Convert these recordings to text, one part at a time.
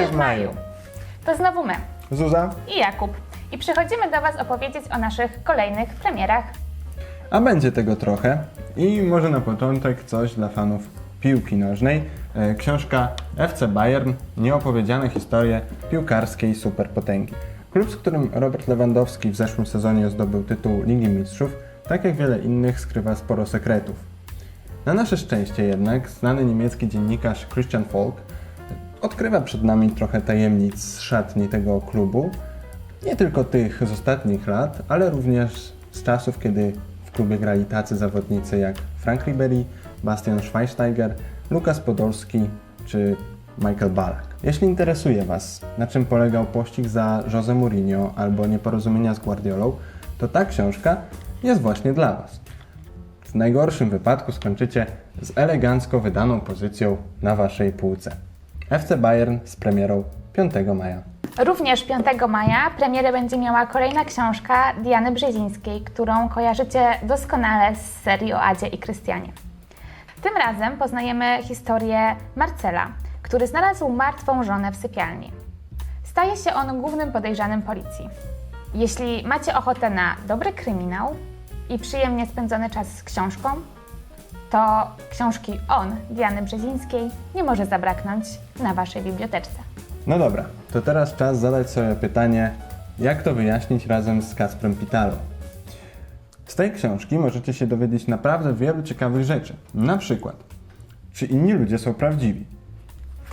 się w maju. To znowu my Zuza, i Jakub. I przychodzimy do Was opowiedzieć o naszych kolejnych premierach. a będzie tego trochę. I może na początek coś dla fanów piłki nożnej. E, Książka FC Bayern Nieopowiedziane historie piłkarskiej superpotęgi. Klub, z którym Robert Lewandowski w zeszłym sezonie zdobył tytuł Ligi Mistrzów, tak jak wiele innych, skrywa sporo sekretów. Na nasze szczęście jednak znany niemiecki dziennikarz Christian Falk odkrywa przed nami trochę tajemnic szatni tego klubu. Nie tylko tych z ostatnich lat, ale również z czasów, kiedy w klubie grali tacy zawodnicy jak Frank Ribery, Bastian Schweinsteiger, Lukas Podolski czy Michael Ballack. Jeśli interesuje Was, na czym polegał pościg za Jose Mourinho albo nieporozumienia z Guardiolą, to ta książka jest właśnie dla Was. W najgorszym wypadku skończycie z elegancko wydaną pozycją na Waszej półce. FC Bayern z premierą 5 maja. Również 5 maja premierę będzie miała kolejna książka Diany Brzezińskiej, którą kojarzycie doskonale z serii o Adzie i Krystianie. Tym razem poznajemy historię Marcela, który znalazł martwą żonę w sypialni. Staje się on głównym podejrzanym policji. Jeśli macie ochotę na dobry kryminał i przyjemnie spędzony czas z książką, to książki On Diany Brzezińskiej nie może zabraknąć na Waszej biblioteczce. No dobra, to teraz czas zadać sobie pytanie, jak to wyjaśnić razem z Kasprem Pitalą. Z tej książki możecie się dowiedzieć naprawdę wielu ciekawych rzeczy. Na przykład, czy inni ludzie są prawdziwi?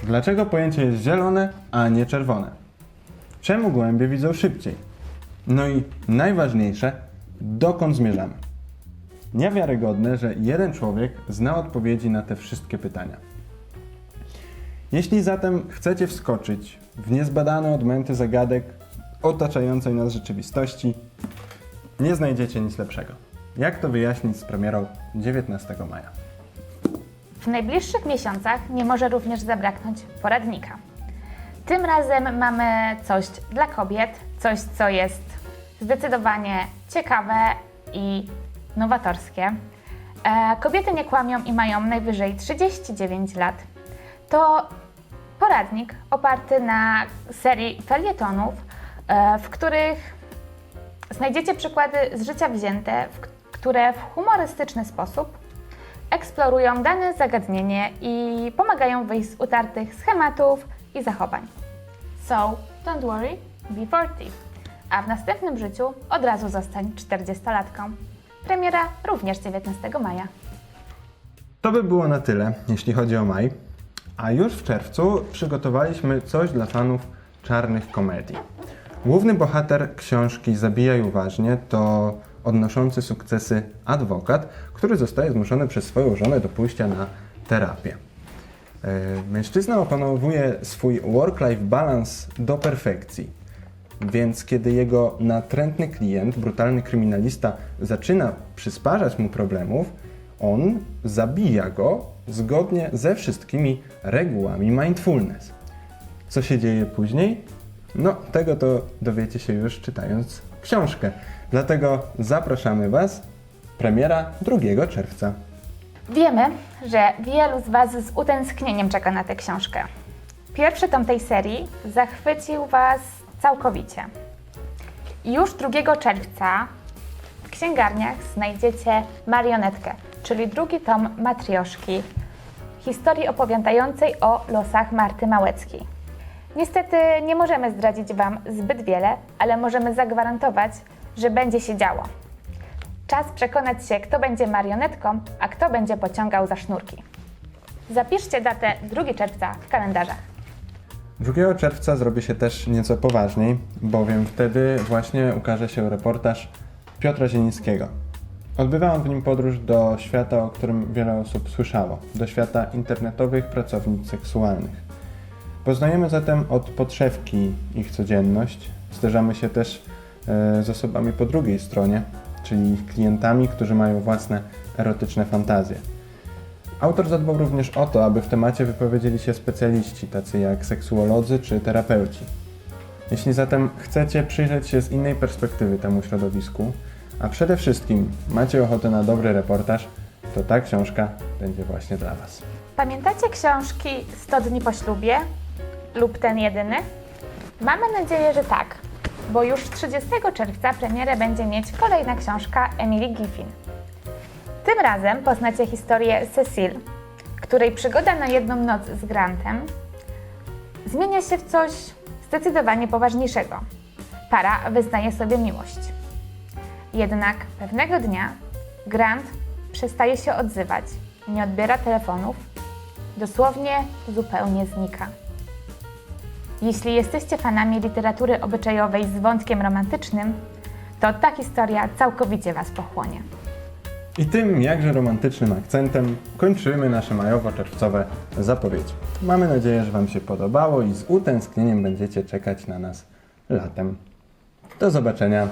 Dlaczego pojęcie jest zielone, a nie czerwone? Czemu gołębie widzą szybciej? No i najważniejsze, dokąd zmierzamy? Niewiarygodne, że jeden człowiek zna odpowiedzi na te wszystkie pytania. Jeśli zatem chcecie wskoczyć w niezbadane odmęty zagadek otaczającej nas rzeczywistości, nie znajdziecie nic lepszego. Jak to wyjaśnić z premierą 19 maja? W najbliższych miesiącach nie może również zabraknąć poradnika. Tym razem mamy coś dla kobiet, coś co jest zdecydowanie ciekawe i nowatorskie. E, kobiety nie kłamią i mają najwyżej 39 lat. To poradnik oparty na serii felietonów, e, w których znajdziecie przykłady z życia wzięte, które w humorystyczny sposób eksplorują dane zagadnienie i pomagają wyjść z utartych schematów i zachowań. So, don't worry, be 40. A w następnym życiu od razu zostań 40-latką. Premiera również 19 maja. To by było na tyle, jeśli chodzi o maj. A już w czerwcu przygotowaliśmy coś dla fanów czarnych komedii. Główny bohater książki Zabijaj uważnie to odnoszący sukcesy adwokat, który zostaje zmuszony przez swoją żonę do pójścia na terapię. E, Mężczyzna opanowuje swój work-life balance do perfekcji. Więc kiedy jego natrętny klient, brutalny kryminalista, zaczyna przysparzać mu problemów, on zabija go zgodnie ze wszystkimi regułami mindfulness. Co się dzieje później? No, tego to dowiecie się już czytając książkę. Dlatego zapraszamy Was. Premiera 2 czerwca. Wiemy, że wielu z Was z utęsknieniem czeka na tę książkę. Pierwszy tom tej serii zachwycił Was całkowicie. Już 2 czerwca w księgarniach znajdziecie marionetkę, czyli drugi tom matrioszki, historii opowiadającej o losach Marty Małeckiej. Niestety nie możemy zdradzić Wam zbyt wiele, ale możemy zagwarantować, że będzie się działo. Czas przekonać się, kto będzie marionetką, a kto będzie pociągał za sznurki. Zapiszcie datę 2 czerwca w kalendarzach. 2 czerwca zrobi się też nieco poważniej, bowiem wtedy właśnie ukaże się reportaż Piotra Zielińskiego. Odbywa on w nim podróż do świata, o którym wiele osób słyszało, do świata internetowych pracownic seksualnych. Poznajemy zatem od podszewki ich codzienność, zderzamy się też e, z osobami po drugiej stronie, czyli klientami, którzy mają własne erotyczne fantazje. Autor zadbał również o to, aby w temacie wypowiedzieli się specjaliści, tacy jak seksuolodzy czy terapeuci. Jeśli zatem chcecie przyjrzeć się z innej perspektywy temu środowisku, a przede wszystkim macie ochotę na dobry reportaż, to ta książka będzie właśnie dla Was. Pamiętacie książki 100 dni po ślubie? lub ten jedyny? Mamy nadzieję, że tak, bo już 30 czerwca premierę będzie mieć kolejna książka Emily Giffin. Tym razem poznacie historię Cecil, której przygoda na jedną noc z Grantem zmienia się w coś zdecydowanie poważniejszego. Para wyznaje sobie miłość. Jednak pewnego dnia Grant przestaje się odzywać, nie odbiera telefonów, dosłownie zupełnie znika. Jeśli jesteście fanami literatury obyczajowej z wątkiem romantycznym, to ta historia całkowicie Was pochłonie. I tym jakże romantycznym akcentem kończymy nasze majowo-czerwcowe zapowiedzi. Mamy nadzieję, że Wam się podobało i z utęsknieniem będziecie czekać na nas latem. Do zobaczenia.